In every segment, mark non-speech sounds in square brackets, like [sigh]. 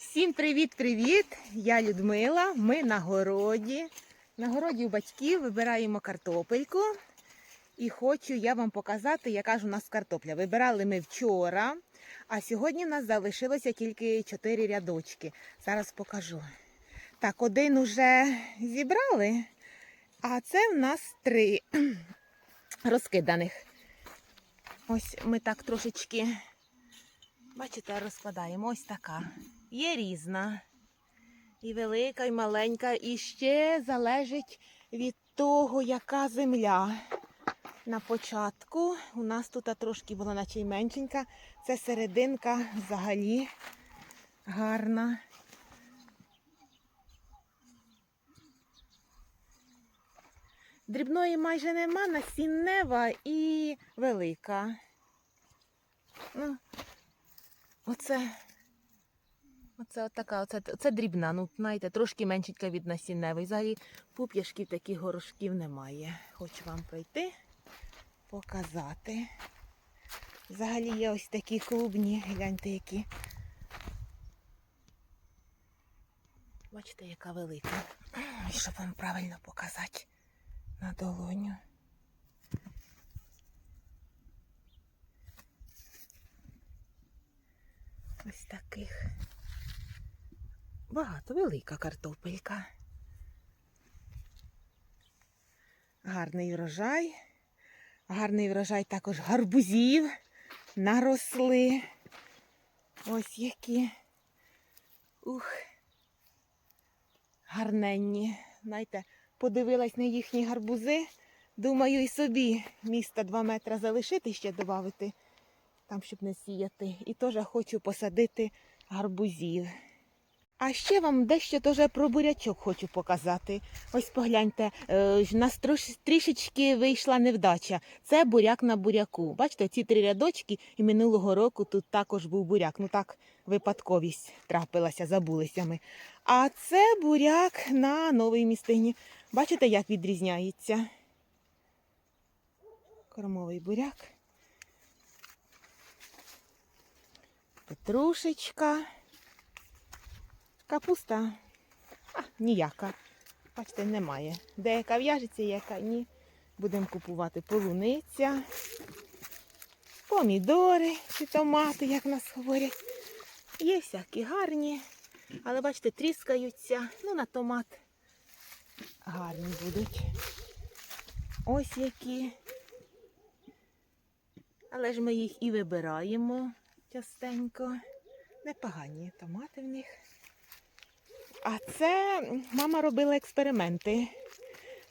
Всім привіт-привіт! Я Людмила. Ми на городі. На городі у батьків вибираємо картопельку. І хочу я вам показати, яка ж у нас картопля. Вибирали ми вчора, а сьогодні в нас залишилося тільки 4 рядочки. Зараз покажу. Так, один уже зібрали, а це в нас три [clears throat] розкиданих. Ось ми так трошечки, бачите, розкладаємо. Ось така. Є різна. І велика, і маленька. І ще залежить від того, яка земля. На початку у нас тут трошки була наче й меншенька. Це серединка взагалі гарна. Дрібної майже нема, насіннева і велика. Ну, оце, оце така, оце, оце дрібна, ну, знаєте, трошки меншенька від насінневої. Взагалі пуп'яшків таких горошків немає. Хочу вам пройти, показати. Взагалі є ось такі клубні, гляньте які. Бачите, яка велика. Щоб вам правильно показати на долоню. Ось таких. Багато велика картопелька. Гарний врожай. Гарний врожай також гарбузів наросли. Ось які. Ух. Гарненні. Знаєте, подивилась на їхні гарбузи. Думаю, і собі міста 2 метри залишити ще додати, там, щоб не сіяти. І теж хочу посадити гарбузів. А ще вам дещо теж про бурячок хочу показати. Ось погляньте, е, ж нас трішечки вийшла невдача. Це буряк на буряку. Бачите, ці три рядочки, і минулого року тут також був буряк. Ну так, випадковість трапилася, забулися ми. А це буряк на новій містині. Бачите, як відрізняється? Кормовий буряк. Петрушечка. Капуста. А, ніяка. Бачите, немає. Деяка в'яжеться, яка ні. Будемо купувати полуниця, помідори чи томати, як нас говорять. Є всякі гарні, але бачите, тріскаються. Ну, на томат гарні будуть. Ось які. Але ж ми їх і вибираємо частенько. Непогані томати в них. А це мама робила експерименти.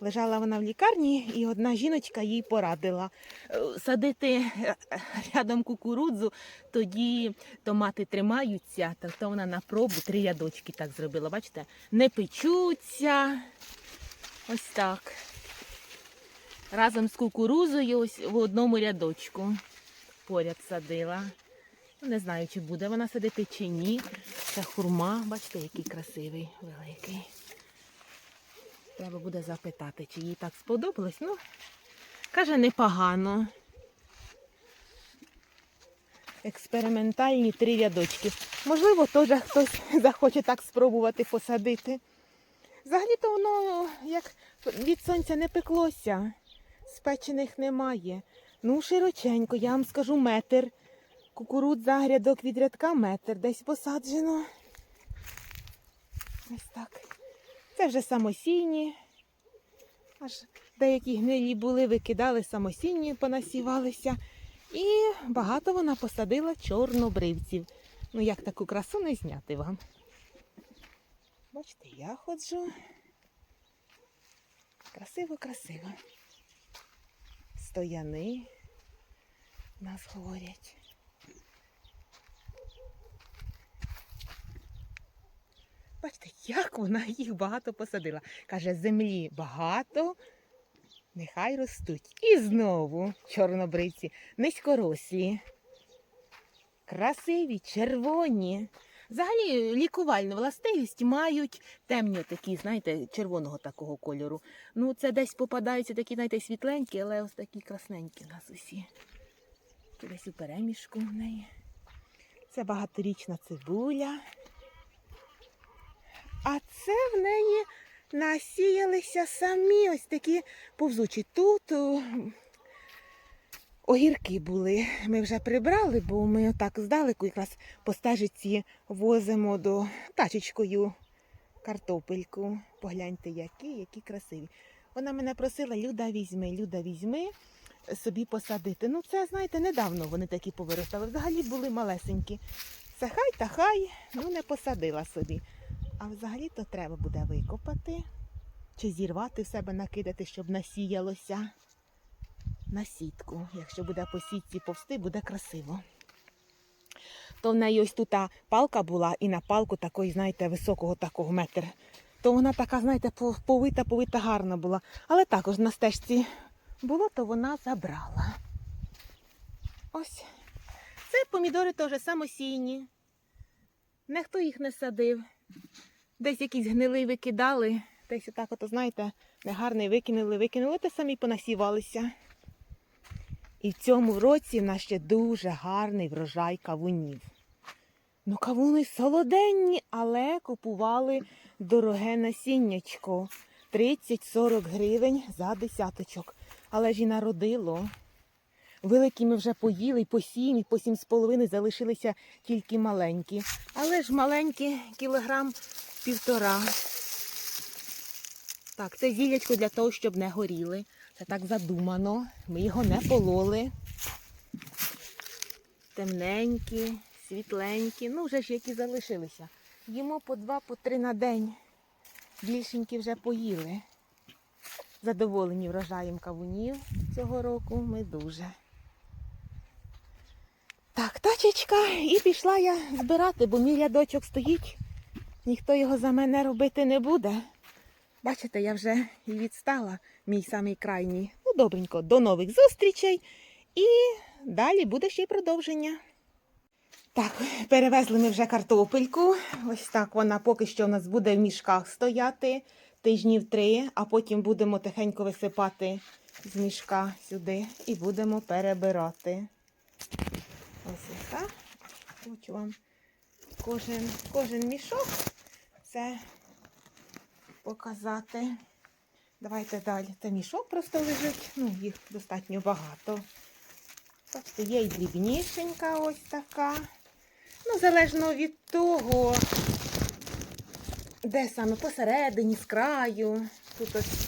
Лежала вона в лікарні, і одна жіночка їй порадила е, садити е, рядом кукурудзу, тоді томати тримаються, так то вона на пробу три рядочки так зробила. Бачите, не печуться. Ось так. Разом з кукурузою ось в одному рядочку поряд садила. Ну, Не знаю, чи буде вона садити чи ні. Це хурма, бачите, який красивий, великий. Треба буде запитати, чи їй так сподобалось. Ну, каже, непогано. Експериментальні три рядочки. Можливо, теж хтось [laughs] захоче так спробувати посадити. Взагалі-то воно як від сонця не пеклося. Спечених немає. Ну, широченько, я вам скажу метр. Кукурудза грядок від рядка метр десь посаджено. Ось так. Це вже самосійні. Аж деякі гнилі були, викидали самосійні, понасівалися. І багато вона посадила чорнобривців. Ну, як таку красу не зняти вам. Бачите, я ходжу. Красиво, красиво. Стояни нас говорять. Бачите, як вона їх багато посадила. Каже, землі багато, нехай ростуть. І знову чорнобриці, низькорослі, красиві, червоні. Взагалі лікувальну властивість мають темні такі, знаєте, червоного такого кольору. Ну, це десь попадаються такі, знаєте, світленькі, але ось такі красненькі у нас усі. Десь у перемішку в неї. Це багаторічна цибуля. А це в неї насіялися самі ось такі повзучі. Тут огірки були. Ми вже прибрали, бо ми отак здалеку якраз по стежиці возимо до тачечкою картопельку. Погляньте, які, які красиві. Вона мене просила, Люда, візьми, Люда, візьми собі посадити. Ну, це, знаєте, недавно вони такі повиростали. Взагалі були малесенькі. Це хай та хай, ну не посадила собі. А взагалі то треба буде викопати чи зірвати в себе, накидати, щоб насіялося на сітку. Якщо буде по сітці повсти, буде красиво. То в неї ось тут палка була, і на палку такої, знаєте, високого такого метр. То вона така, знаєте, повита, повита гарна була. Але також на стежці було, то вона забрала. Ось. Це помідори теж самосійні. Ніхто їх не садив. Десь якісь гнилий викидали, десь отак, ото, знаєте, негарний викинули, викинули, та самі понасівалися. І в цьому році в нас ще дуже гарний врожай кавунів. Ну, кавуни солоденні, але купували дороге насіннячко. 30-40 гривень за десяточок. Але ж і народило. Великі ми вже поїли, і по сім, і по сім з половиною залишилися тільки маленькі. Але ж маленькі кілограм півтора. Так, це зілячко для того, щоб не горіли. Це так задумано. Ми його не пололи. Темненькі, світленькі. Ну, вже ж які залишилися. Їмо по два, по три на день. Більшенькі вже поїли. Задоволені врожаєм кавунів цього року ми дуже. Так, тачечка, і пішла я збирати, бо мій рядочок стоїть. Ніхто його за мене робити не буде. Бачите, я вже і відстала, мій самий крайній. Ну, добренько, до нових зустрічей. І далі буде ще й продовження. Так, перевезли ми вже картопельку. Ось так вона поки що у нас буде в мішках стояти тижнів три, а потім будемо тихенько висипати з мішка сюди і будемо перебирати. Ось. Хочу вам кожен, кожен мішок це показати. Давайте далі. Це мішок просто лежить, ну, їх достатньо багато. Бачите, є і дрібнішенька ось така. Ну, залежно від того, де саме посередині, з краю. Тут ось,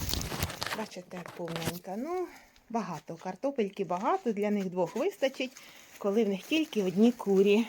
бачите, повненька. Ну, багато. Картопельки багато, для них двох вистачить, коли в них тільки одні курі.